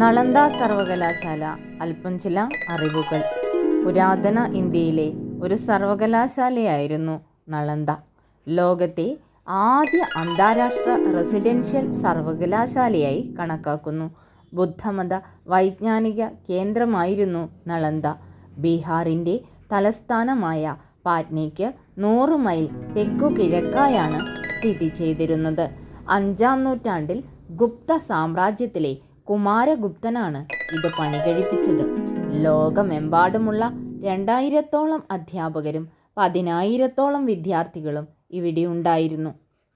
നളന്ദ സർവകലാശാല അല്പം ചില അറിവുകൾ. പുരാതന ഇന്ത്യയിലെ ഒരു സർവകലാശാലയായിരുന്നു നളന്ദ. ലോകത്തെ ആദ്യ അന്താരാഷ്ട്ര റെസിഡൻഷ്യൽ സർവകലാശാലയായി കണക്കാക്കുന്നു. ബുദ്ധമത വൈജ്ഞാനിക കേന്ദ്രമായിരുന്നു നളന്ദ. ബീഹാറിന്റെ തലസ്ഥാനമായ പാറ്റ്നയ്ക്ക് നൂറ് മൈൽ തെക്കു കിഴക്കായാണ് സ്ഥിതി ചെയ്തിരുന്നത്. അഞ്ചാം നൂറ്റാണ്ടിൽ ഗുപ്ത സാമ്രാജ്യത്തിലെ കുമാരഗുപ്തനാണ് ഇത് പണികഴിപ്പിച്ചത് ലോകമെമ്പാടുമുള്ള രണ്ടായിരത്തോളം അധ്യാപകരും പതിനായിരത്തോളം വിദ്യാർത്ഥികളും ഇവിടെ ഉണ്ടായിരുന്നു.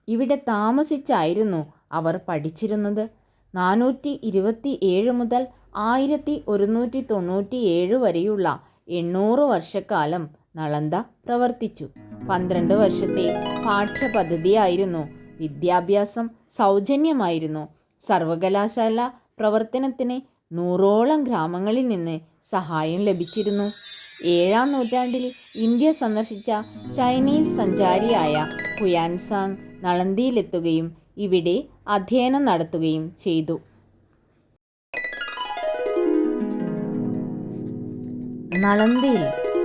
ഇവിടെ താമസിച്ചായിരുന്നു അവർ പഠിച്ചിരുന്നത്. നാനൂറ്റി ഇരുപത്തി ഏഴ് മുതൽ ആയിരത്തി ഒരുന്നൂറ്റി തൊണ്ണൂറ്റി ഏഴ് വരെയുള്ള എണ്ണൂറ് വർഷക്കാലം നളന്ദ പ്രവർത്തിച്ചു. പന്ത്രണ്ട് വർഷത്തെ പാഠ്യപദ്ധതിയായിരുന്നു വിദ്യാഭ്യാസം സൗജന്യമായിരുന്നു. സർവകലാശാല പ്രവർത്തനത്തിന് നൂറോളം ഗ്രാമങ്ങളിൽ നിന്ന് സഹായം ലഭിച്ചിരുന്നു. ഏഴാം നൂറ്റാണ്ടിൽ ഇന്ത്യ സന്ദർശിച്ച ചൈനീസ് സഞ്ചാരിയായ ഹുയാൻസാങ് നളന്തിയിലെത്തുകയും ഇവിടെ അധ്യയനം നടത്തുകയും ചെയ്തു. നളന്തിയിൽ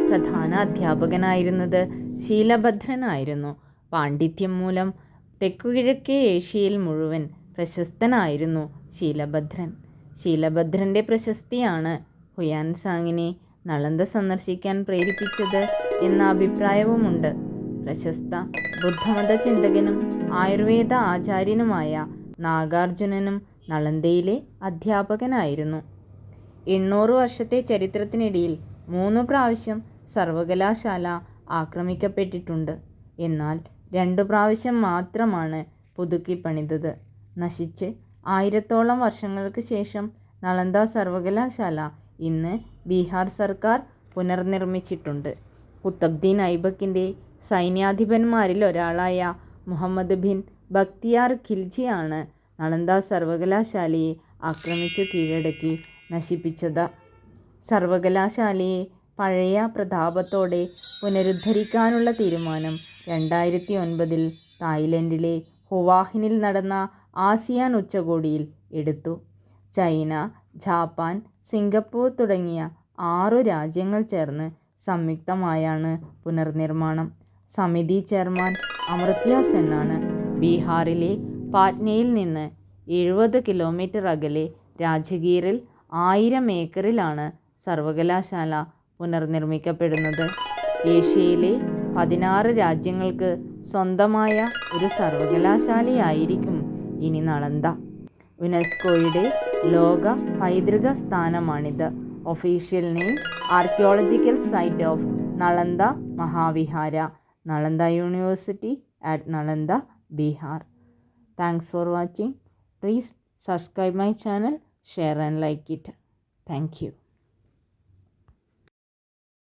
പ്രധാന അധ്യാപകനായിരുന്നത് ശീലഭദ്രനായിരുന്നു. പാണ്ഡിത്യം മൂലം തെക്കുകിഴക്കേ ഏഷ്യയിൽ മുഴുവൻ പ്രശസ്തനായിരുന്നു ശീലഭദ്രൻ. ശീലഭദ്രന്റെ പ്രശസ്തിയാണ് ഹുയാൻസാങ്ങിനെ നളന്ദ സന്ദർശിക്കാൻ പ്രേരിപ്പിച്ചത് എന്ന അഭിപ്രായവുമുണ്ട്. പ്രശസ്ത ബുദ്ധമത ചിന്തകനും ആയുർവേദ ആചാര്യനുമായ നാഗാർജുനനും നളന്ദയിലെ അധ്യാപകനായിരുന്നു. എണ്ണൂറ് വർഷത്തെ ചരിത്രത്തിനിടയിൽ മൂന്ന് പ്രാവശ്യം സർവകലാശാല ആക്രമിക്കപ്പെട്ടിട്ടുണ്ട്. എന്നാൽ രണ്ടു പ്രാവശ്യം മാത്രമാണ് പുതുക്കി പണിതത്. നശിച്ച് ആയിരത്തോളം വർഷങ്ങൾക്ക് ശേഷം നളന്ദ സർവകലാശാല ഇന്ന് ബീഹാർ സർക്കാർ പുനർനിർമ്മിച്ചിട്ടുണ്ട്. കുത്തബ്ദീൻ ഐബക്കിന്റെ സൈന്യാധിപന്മാരിൽ ഒരാളായ മുഹമ്മദ് ബിൻ ബക്തിയാർ ഖിൽജിയാണ് നളന്ദ സർവകലാശാലയെ ആക്രമിച്ചു കീഴടക്കി നശിപ്പിച്ചത്. സർവകലാശാലയെ പഴയ പ്രതാപത്തോടെ പുനരുദ്ധരിക്കാനുള്ള തീരുമാനം രണ്ടായിരത്തി ഒൻപതിൽ തായ്ലൻഡിലെ ഹുവാഹിനിൽ നടന്ന ആസിയാൻ ഉച്ചകോടിയിൽ എടുത്തു. ചൈന ജാപ്പാൻ സിംഗപ്പൂർ തുടങ്ങിയ ആറു രാജ്യങ്ങൾ ചേർന്ന് സംയുക്തമായാണ് പുനർനിർമ്മാണം. സമിതി ചെയർമാൻ അമർത്യ സെന്നാണ് ബീഹാറിലെ പാറ്റ്നയിൽ നിന്ന് എഴുപത് കിലോമീറ്റർ അകലെ രാജഗീറിൽ ആയിരം ഏക്കറിലാണ് സർവകലാശാല പുനർനിർമ്മിക്കപ്പെടുന്നത്. ഏഷ്യയിലെ പതിനാറ് രാജ്യങ്ങൾക്ക് സ്വന്തമായ ഒരു സർവകലാശാലയായിരിക്കും ഇനി നളന്ദ യുനെസ്കോയുടെ ലോക പൈതൃക സ്ഥാനമാണിത്. Official name archaeological site of Nalanda Mahavihara Nalanda university at Nalanda Bihar thanks for watching please subscribe my channel share and like it thank you